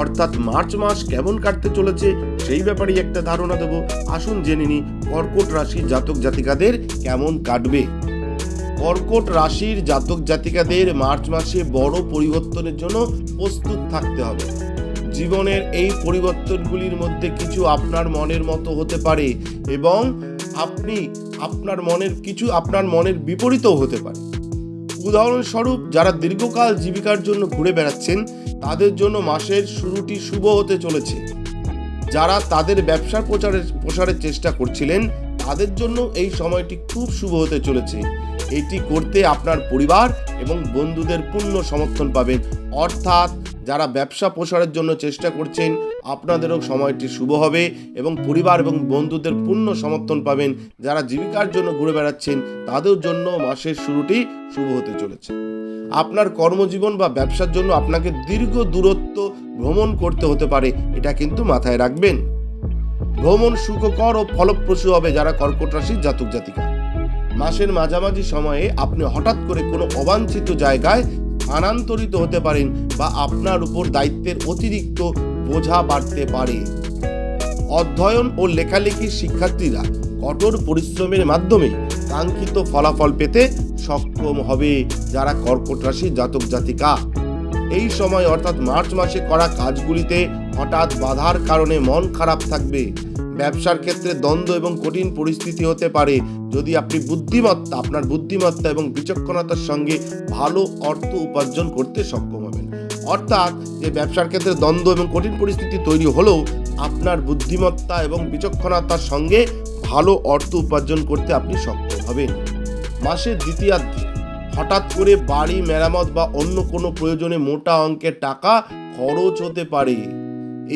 অর্থাৎ মার্চ মাস কেমন কাটতে চলেছে, সেই ব্যাপারেই একটা ধারণা দেব। আসুন জেনে নিই, কর্কট রাশির জাতক জাতিকাদের কেমন কাটবে? কর্কট রাশির জাতক জাতিকাদের মার্চ মাসে বড় পরিবর্তনের জন্য প্রস্তুত থাকতে হবে। জীবনের এই পরিবর্তনগুলির মধ্যে কিছু আপনার মনের মতো হতে পারে এবং আপনি আপনার মনের, কিছু আপনার মনের বিপরীতও হতে পারে। উদাহরণস্বরূপ, যারা দীর্ঘকাল জীবিকার জন্য ঘুরে বেড়াচ্ছেন তাদের জন্য মাসের শুরুটি শুভ হতে চলেছে। যারা তাদের ব্যবসার প্রচারের প্রসারের চেষ্টা করছিলেন, তাদের জন্য এই সময়টি খুব শুভ হতে চলেছে। এটি করতে আপনার পরিবার এবং বন্ধুদের পূর্ণ সমর্থন পাবেন। অর্থাৎ যারা ব্যবসা প্রসারের জন্য চেষ্টা করছেন, আপনাদেরও সময়টি শুভ হবে এবং পরিবার এবং বন্ধুদের পূর্ণ সমর্থন পাবেন। যারা জীবিকার জন্য ঘুরে বেড়াচ্ছেন, তাদের জন্য মাসের শুরুটি শুভ হতে চলেছে। আপনার কর্মজীবন বা ব্যবসার জন্য আপনাকে দীর্ঘ দূরত্ব ভ্রমণ করতে হতে পারে, এটা কিন্তু মাথায় রাখবেন। ভ্রমণ সুখকর ও ফলপ্রসূ হবে যারা কর্কট রাশির জাতক জাতিকা। মাসের মাঝামাঝি সময়ে আপনি হঠাৎ করে কোনো অবাঞ্ছিত জায়গায় স্থানান্তরিত হতে পারেন বা আপনার উপর দায়িত্বের অতিরিক্ত বোঝা বাড়তে পারে। অধ্যয়ন ও লেখালেখির শিক্ষার্থীরা কঠোর পরিশ্রমের মাধ্যমে কাঙ্ক্ষিত ফলাফল পেতে সক্ষম হবে যারা কর্কট রাশির জাতক জাতিকা। এই সময় অর্থাৎ মার্চ মাসে করা কাজগুলিতে হঠাৎ বাধার কারণে মন খারাপ থাকবে। ব্যবসার ক্ষেত্রে দ্বন্দ্ব এবং কঠিন পরিস্থিতি হতে পারে। যদি আপনি বুদ্ধিমত্তা, আপনার বুদ্ধিমত্তা এবং বিচক্ষণতার সঙ্গে ভালো অর্থ উপার্জন করতে সক্ষম হবেন। অর্থাৎ যে ব্যবসার ক্ষেত্রে দ্বন্দ্ব এবং কঠিন পরিস্থিতি তৈরি হলেও আপনার বুদ্ধিমত্তা এবং বিচক্ষণতার সঙ্গে ভালো অর্থ উপার্জন করতে আপনি সক্ষম হবেন। মাসের দ্বিতীয়ার্ধে হঠাৎ করে বাড়ি, মেরামত বা অন্য কোনো প্রয়োজনে মোটা অঙ্কের টাকা খরচ হতে পারে।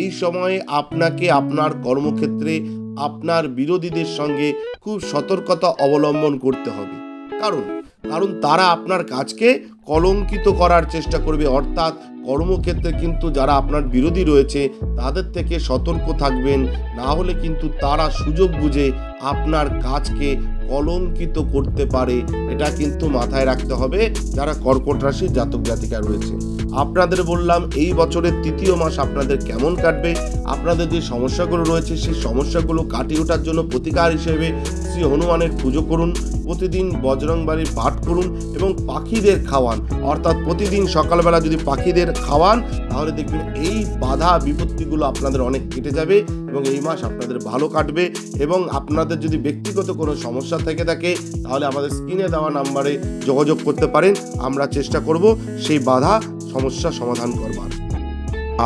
এই সময়ে আপনাকে আপনার কর্মক্ষেত্রে আপনার বিরোধীদের সঙ্গে খুব সতর্কতা অবলম্বন করতে হবে। কারণ কারণ তারা আপনার কাজকে কলঙ্কিত করার চেষ্টা করবে। অর্থাৎ কর্মক্ষেত্রে কিন্তু যারা আপনার বিরোধী রয়েছে, তাদের থেকে সতর্ক থাকবেন। না হলে কিন্তু তারা সুযোগ বুঝে আপনার কাজকে কলঙ্কিত করতে পারে। এটা কিন্তু মাথায় রাখতে হবে যারা কর্কট রাশির জাতক জাতিকা রয়েছে। আপনাদের বললাম এই বছরের তৃতীয় মাস আপনাদের কেমন কাটবে? আপনাদের যে সমস্যাগুলো রয়েছে, সেই সমস্যাগুলো কাটিয়ে ওঠার জন্য প্রতিকার হিসেবে শ্রী হনুমানের পুজো করুন। প্রতিদিন বজরংবাড়ির পাঠ করুন এবং পাখিদের খাওয়ান। অর্থাৎ প্রতিদিন সকালবেলা যদি পাখিদের খাওয়ান, তাহলে দেখবেন এই বাধা বিপত্তিগুলো আপনাদের অনেক কেটে যাবে এবং এই মাস আপনাদের ভালো কাটবে এবং আপনাদের যদি ব্যক্তিগত কোনো সমস্যা থেকে থাকে, তাহলে আমাদের স্ক্রিনে দেওয়া নাম্বারে যোগাযোগ করতে পারেন। আমরা চেষ্টা করব সেই বাধা সমস্যা সমাধান করবার।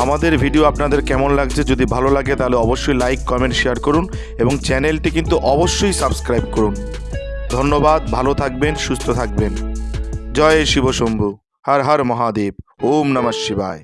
আমাদের ভিডিও আপনাদের কেমন লাগছে যদি ভালো লাগে, তাহলে অবশ্যই লাইক, কমেন্ট, শেয়ার করুন এবং চ্যানেলটি কিন্তু অবশ্যই সাবস্ক্রাইব করুন। ধন্যবাদ, ভালো থাকবেন, সুস্থ থাকবেন। জয় শিবশম্ভু হর হর মহাদেব ওম নমঃ শিবায়।